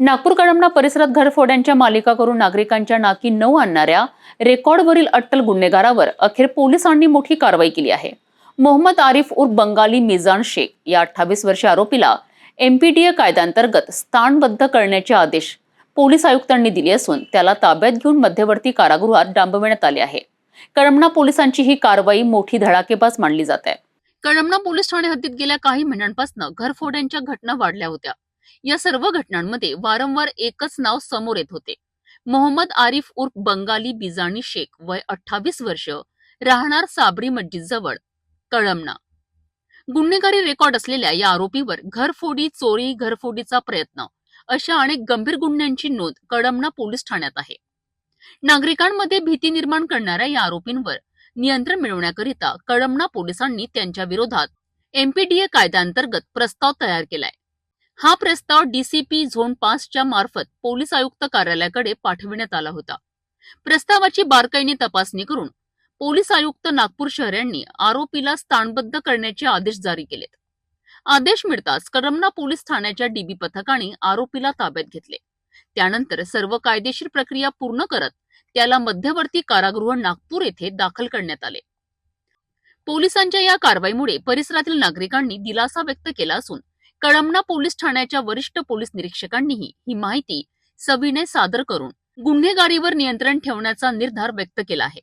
नागपूर कळमना परिसरात घरफोड्यांच्या मालिका करून नागरिकांच्या नाकी नऊ आणणाऱ्या रेकॉर्डवरील अट्टल गुन्हेगारावर अखेर पोलिसांनी मोठी कारवाई केली आहे. मोहम्मद आरिफ उर्फ बंगाली मिजान शेख या अठ्ठावीस वर्षीय आरोपीला एमपीडीए कायद्याअंतर्गत स्थानबद्ध करण्याचे आदेश पोलीस आयुक्तांनी दिले असून त्याला ताब्यात घेऊन मध्यवर्ती कारागृहात डांबविण्यात आले आहे. कळमना पोलिसांची ही कारवाई मोठी धडाकेबाज मानली जात आहे. कळमना पोलीस ठाणे हद्दीत गेल्या काही महिन्यांपासून घरफोड्यांच्या घटना वाढल्या होत्या. या सर्व घटनांमध्ये वारंवार एकच नाव समोर येत होते. मोहम्मद आरिफ उर्फ बंगाली बिजाणी शेख वय अठ्ठावीस वर्ष राहणार साबरी मस्जिद जवळ कळमना. गुन्हेगारी रेकॉर्ड असलेल्या या आरोपीवर घरफोडी चोरी घरफोडीचा प्रयत्न अशा अनेक गंभीर गुन्ह्यांची नोंद कळमना पोलीस ठाण्यात आहे. नागरिकांमध्ये भीती निर्माण करणाऱ्या या आरोपींवर नियंत्रण मिळवण्याकरिता कळमना पोलिसांनी त्यांच्या विरोधात एमपीडीए कायद्याअंतर्गत प्रस्ताव तयार केलाय. हा प्रस्ताव डीसीपी झोन पाचच्या मार्फत पोलीस आयुक्त कार्यालयाकडे पाठविण्यात आला होता. प्रस्तावाची बारकाईने तपासणी करून पोलीस आयुक्त नागपूर शहर यांनी आरोपीला स्थानबद्ध करण्याचे आदेश जारी केलेत. आदेश मिळताच करमना पोलीस ठाण्याच्या डीबी पथकाने आरोपीला ताब्यात घेतले. त्यानंतर सर्व कायदेशीर प्रक्रिया पूर्ण करत त्याला मध्यवर्ती कारागृह नागपूर येथे दाखल करण्यात आले. पोलिसांच्या या कारवाईमुळे परिसरातील नागरिकांनी दिलासा व्यक्त केला असून कळमना पोलीस ठाण्याच्या वरिष्ठ पोलीस निरीक्षकांनीही ही माहिती सविनय सादर करून गुन्हेगारीवर नियंत्रण ठेवण्याचा निर्धार व्यक्त केला आहे.